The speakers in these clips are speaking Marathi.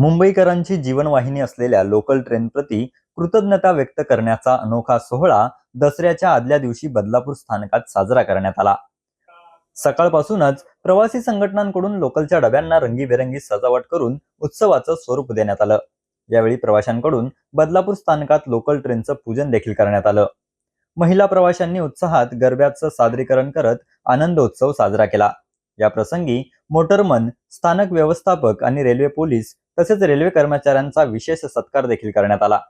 मुंबईकरांची जीवनवाहिनी असलेल्या लोकल ट्रेनप्रती कृतज्ञता व्यक्त करण्याचा अनोखा सोहळा दसऱ्याच्या आदल्या दिवशी बदलापूर स्थानकात साजरा करण्यात आला. सकाळपासूनच प्रवासी संघटनांकडून लोकलच्या डब्यांना रंगीबेरंगी सजावट करून उत्सवाचं स्वरूप देण्यात आलं. यावेळी प्रवाशांकडून बदलापूर स्थानकात लोकल ट्रेनचं पूजन देखील करण्यात आलं. महिला प्रवाशांनी उत्साहात गरब्याचं सादरीकरण करत आनंदोत्सव साजरा केला. या प्रसंगी मोटरमन स्थानक व्यवस्थापक आणि रेल्वे पोलीस तसेच रेल्वे कर्मचाऱ्यांचा विशेष सत्कार देखील करण्यात आला.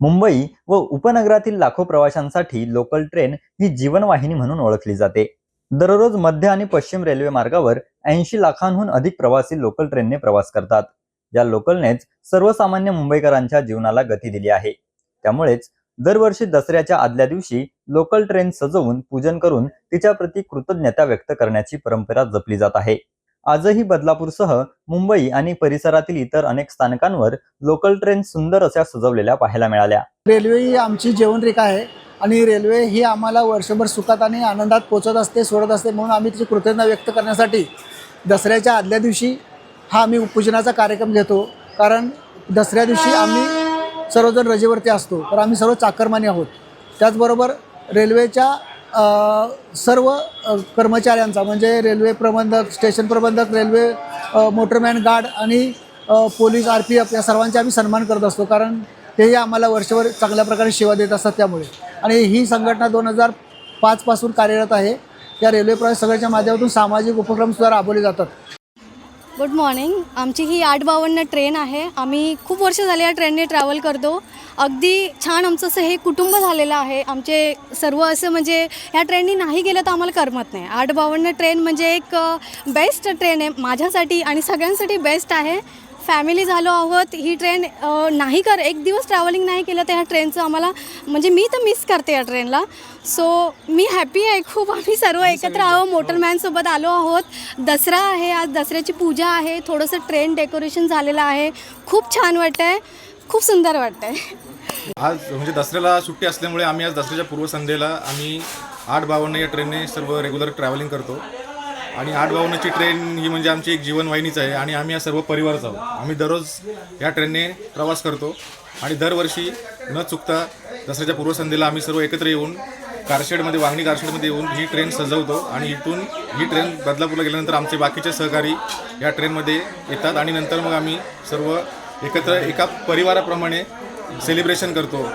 मुंबई व उपनगरातील लाखो प्रवाशांसाठी लोकल ट्रेन ही जीवनवाहिनी म्हणून ओळखली जाते. दररोज मध्य आणि पश्चिम रेल्वे मार्गावर ऐंशी लाखांहून अधिक प्रवासी लोकल ट्रेनने प्रवास करतात. या लोकलनेच सर्वसामान्य मुंबईकरांच्या जीवनाला गती दिली आहे. त्यामुळेच दरवर्षी दसऱ्याच्या आदल्या दिवशी लोकल ट्रेन सजवून पूजन करून तिच्या प्रती कृतज्ञता व्यक्त करण्याची परंपरा जपली जात आहे. आजही बदलापूरसह मुंबई आणि परिसरातील इतर अनेक स्थानकांवर लोकल ट्रेन सुंदर अशा सजवलेल्या पाहायला मिळाल्या. रेल्वे ही आमची जेवणरेखा आहे आणि रेल्वे ही आम्हाला वर्षभर सुखात आणि आनंदात पोचत असते सोडत असते म्हणून आम्ही तिची कृतज्ञता व्यक्त करण्यासाठी दसऱ्याच्या आदल्या दिवशी हा आम्ही पूजनाचा कार्यक्रम घेतो. कारण दसऱ्या दिवशी आम्ही सर्वजण रजेवरती असतो. तर आम्ही सर्व चाकरमानी आहोत. त्याचबरोबर रेल्वेच्या सर्व कर्मचाऱ्यांचा म्हणजे रेल्वे प्रबंधक स्टेशन प्रबंधक रेल्वे मोटरमॅन गार्ड आणि पोलीस आर पी एफ या सर्वांचे आम्ही सन्मान करत असतो. कारण तेही आम्हाला वर्षभर चांगल्या प्रकारे सेवा देत असतात त्यामुळे. आणि ही संघटना दोन हजार पाचपासून कार्यरत आहे. या रेल्वे प्रवास सगळ्याच्या माध्यमातून सामाजिक उपक्रमसुद्धा राबवले जातात. गुड मॉर्निंग आमची ही आठ बावन्न ट्रेन आहे. आम्ही खूप वर्ष झाले या ट्रेनने ट्रॅव्हल करतो. अगदी छान आमचं असं हे कुटुंब झालेलं आहे. आमचे सर्व असं म्हणजे ह्या ट्रेननी नाही गेलं तर आम्हाला करमत नाही. आठ बावन्न ट्रेन म्हणजे एक बेस्ट ट्रेन आहे माझ्यासाठी आणि सगळ्यांसाठी बेस्ट आहे. फॅमिली झालो आहोत. ही ट्रेन नाही कर एक दिवस ट्रॅव्हलिंग नाही केलं तर ह्या ट्रेनचं आम्हाला म्हणजे मी तर मिस करते या ट्रेनला सो मी हॅपी आहे. खूप आम्ही सर्व एकत्र आहो मोटरमॅनसोबत आलो आहोत. दसरा आहे. आज दसऱ्याची पूजा आहे. थोडंसं ट्रेन डेकोरेशन झालेलं आहे. खूप छान वाटतं आहे खूप सुंदर वाटतं आहे आज म्हणजे दसऱ्याला सुट्टी असल्यामुळे आम्ही आज दसऱ्याच्या पूर्वसंध्येला आम्ही आठ बावन्न या ट्रेनने सर्व रेग्युलर ट्रॅव्हलिंग करतो. आणि आठ बावन्नची ट्रेन ही म्हणजे आमची एक जीवनवाहिनीच आहे. आणि आम्ही या सर्व परिवारच आहोत. आम्ही दररोज या ट्रेनने प्रवास करतो. आणि दरवर्षी न चुकता दसऱ्याच्या पूर्वसंध्येला आम्ही सर्व एकत्र येऊन कारशेडमध्ये वाघणी कारशेडमध्ये येऊन ही ट्रेन सजवतो आणि इथून ही ट्रेन बदलापूरला गेल्यानंतर आमचे बाकीचे सहकारी या ट्रेनमध्ये येतात आणि नंतर मग आम्ही सर्व एकत्र एका परिवाराप्रमाणे सेलिब्रेशन करतो.